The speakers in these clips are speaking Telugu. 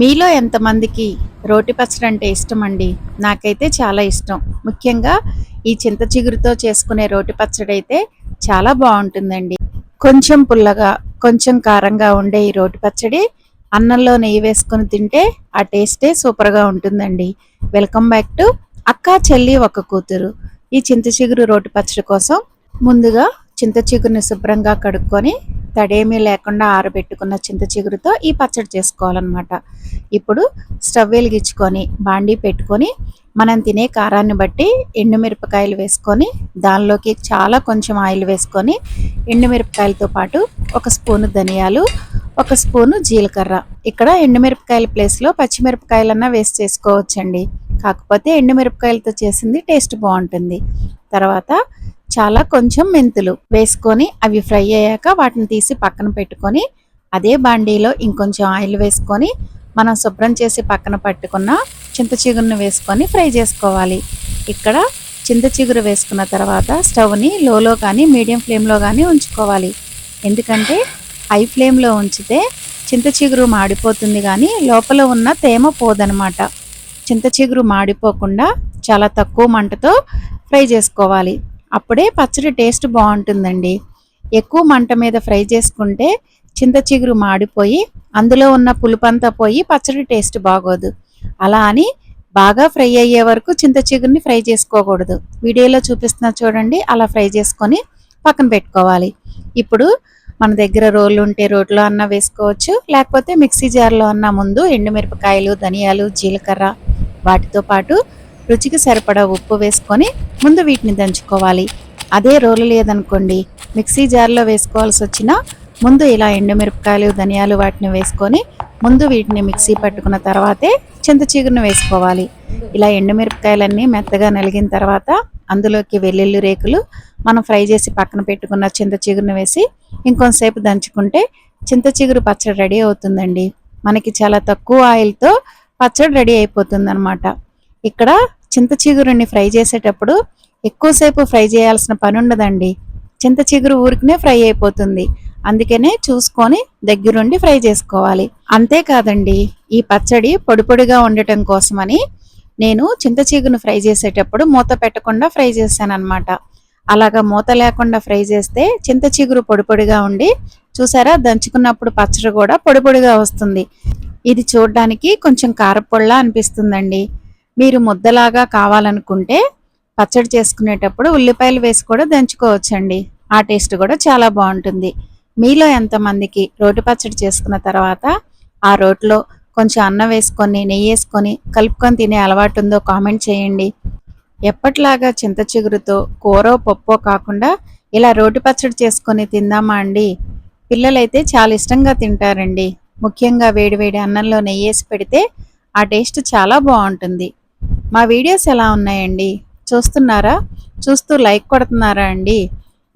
మీలో ఎంతమందికి రోటి పచ్చడి అంటే ఇష్టం అండి నాకైతే చాలా ఇష్టం. ముఖ్యంగా ఈ చింత చిగురుతో చేసుకునే రోటి పచ్చడి అయితే చాలా బాగుంటుందండి. కొంచెం పుల్లగా కొంచెం కారంగా ఉండే ఈ రోటి పచ్చడి అన్నంలో నెయ్యి వేసుకొని తింటే ఆ టేస్టే సూపర్గా ఉంటుందండి. వెల్కమ్ బ్యాక్ టు అక్క చెల్లి ఒక కూతురు. ఈ చింత చిగురు రోటి పచ్చడి కోసం ముందుగా చింత చిగురుని శుభ్రంగా కడుక్కొని తడేమీ లేకుండా ఆరబెట్టుకున్న చింత చిగురుతో ఈ పచ్చడి చేసుకోవాలన్నమాట. ఇప్పుడు స్టవ్ వెలిగించుకొని బాండీ పెట్టుకొని మనం తినే కారాన్ని బట్టి ఎండుమిరపకాయలు వేసుకొని దానిలోకి చాలా కొంచెం ఆయిల్ వేసుకొని ఎండుమిరపకాయలతో పాటు ఒక స్పూను ధనియాలు ఒక స్పూను జీలకర్ర. ఇక్కడ ఎండుమిరపకాయల ప్లేస్లో పచ్చిమిరపకాయలన్నా వేస్ట్ చేసుకోవచ్చండి. కాకపోతే ఎండుమిరపకాయలతో చేసింది టేస్ట్ బాగుంటుంది. తర్వాత చాలా కొంచెం మెంతులు వేసుకొని అవి ఫ్రై అయ్యాక వాటిని తీసి పక్కన పెట్టుకొని అదే బాండీలో ఇంకొంచెం ఆయిల్ వేసుకొని మనం శుభ్రం చేసి పక్కన పట్టుకున్న చింత చిగురుని వేసుకొని ఫ్రై చేసుకోవాలి. ఇక్కడ చింత చిగురు వేసుకున్న తర్వాత స్టవ్ని లోలో కానీ మీడియం ఫ్లేమ్లో కానీ ఉంచుకోవాలి. ఎందుకంటే హై ఫ్లేమ్లో ఉంచితే చింత చిగురు మాడిపోతుంది కానీ లోపల ఉన్న తేమ పోదనమాట. చింత చిగురు మాడిపోకుండా చాలా తక్కువ మంటతో ఫ్రై చేసుకోవాలి. అప్పుడే పచ్చడి టేస్ట్ బాగుంటుందండి. ఎక్కువ మంట మీద ఫ్రై చేసుకుంటే చింత చిగురు మాడిపోయి అందులో ఉన్న పులుపంతా పోయి పచ్చడి టేస్ట్ బాగోదు. అలా అని బాగా ఫ్రై అయ్యే వరకు చింత చిగురిని ఫ్రై చేసుకోకూడదు. వీడియోలో చూపిస్తున్నా చూడండి అలా ఫ్రై చేసుకొని పక్కన పెట్టుకోవాలి. ఇప్పుడు మన దగ్గర రోళ్ళు ఉంటే రోట్లో అన్న వేసుకోవచ్చు లేకపోతే మిక్సీ జార్లో అన్న ముందు ఎండుమిరపకాయలు ధనియాలు జీలకర్ర వాటితో పాటు రుచికి సరిపడా ఉప్పు వేసుకొని ముందు వీటిని దంచుకోవాలి. అదే రోలు లేదనుకోండి మిక్సీ జార్లో వేసుకోవాల్సి వచ్చినా ముందు ఇలా ఎండుమిరపకాయలు ధనియాలు వాటిని వేసుకొని ముందు వీటిని మిక్సీ పట్టుకున్న తర్వాతే చింత చిగురును వేసుకోవాలి. ఇలా ఎండుమిరపకాయలన్నీ మెత్తగా నలిగిన తర్వాత అందులోకి వెల్లుల్లి రేకులు మనం ఫ్రై చేసి పక్కన పెట్టుకున్న చింత చిగురును వేసి ఇంకొంతసేపు దంచుకుంటే చింత చిగురు పచ్చడి రెడీ అవుతుందండి. మనకి చాలా తక్కువ ఆయిల్తో పచ్చడి రెడీ అయిపోతుంది అనమాట ఇక్కడ చింత చిగురుని ఫ్రై చేసేటప్పుడు ఎక్కువసేపు ఫ్రై చేయాల్సిన పని ఉండదండి చింత చిగురు ఊరికినే ఫ్రై అయిపోతుంది. అందుకనే చూసుకొని దగ్గరుండి ఫ్రై చేసుకోవాలి. అంతేకాదండి ఈ పచ్చడి పొడి పొడిగా ఉండటం కోసమని నేను చింత చిగురును ఫ్రై చేసేటప్పుడు మూత పెట్టకుండా ఫ్రై చేశానమాట అలాగా మూత లేకుండా ఫ్రై చేస్తే చింత చిగురు పొడి పొడిగా ఉండి చూసారా దంచుకున్నప్పుడు పచ్చడి కూడా పొడి పొడిగా వస్తుంది. ఇది చూడడానికి కొంచెం కారపొడిలా అనిపిస్తుందండి. మీరు ముద్దలాగా కావాలనుకుంటే పచ్చడి చేసుకునేటప్పుడు ఉల్లిపాయలు వేసి కూడా దంచుకోవచ్చండి. ఆ టేస్ట్ కూడా చాలా బాగుంటుంది. మీలో ఎంతమందికి రోటి పచ్చడి చేసుకున్న తర్వాత ఆ రోట్లో కొంచెం అన్నం వేసుకొని నెయ్యి వేసుకొని కలుపుకొని తినే అలవాటు ఉందో కామెంట్ చేయండి. ఎప్పట్లాగా చింత చిగురుతో కూర పప్పో కాకుండా ఇలా రోటి పచ్చడి చేసుకొని తిందామా అండి? పిల్లలైతే చాలా ఇష్టంగా తింటారండి. ముఖ్యంగా వేడివేడి అన్నంలో నెయ్యి వేసి పెడితే ఆ టేస్ట్ చాలా బాగుంటుంది. మా వీడియోస్ ఎలా ఉన్నాయండి? చూస్తున్నారా? చూస్తూ లైక్ కొడుతున్నారా అండి?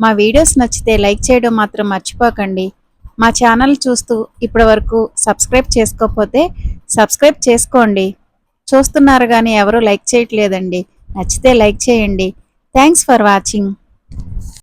మా వీడియోస్ నచ్చితే లైక్ చేయడం మాత్రం మర్చిపోకండి. మా ఛానల్ చూస్తూ ఇప్పటి వరకు సబ్స్క్రైబ్ చేసుకోకపోతే సబ్స్క్రైబ్ చేసుకోండి. చూస్తున్నారు కానీ ఎవరు లైక్ చేయట్లేదండి. నచ్చితే లైక్ చేయండి. Thanks for watching.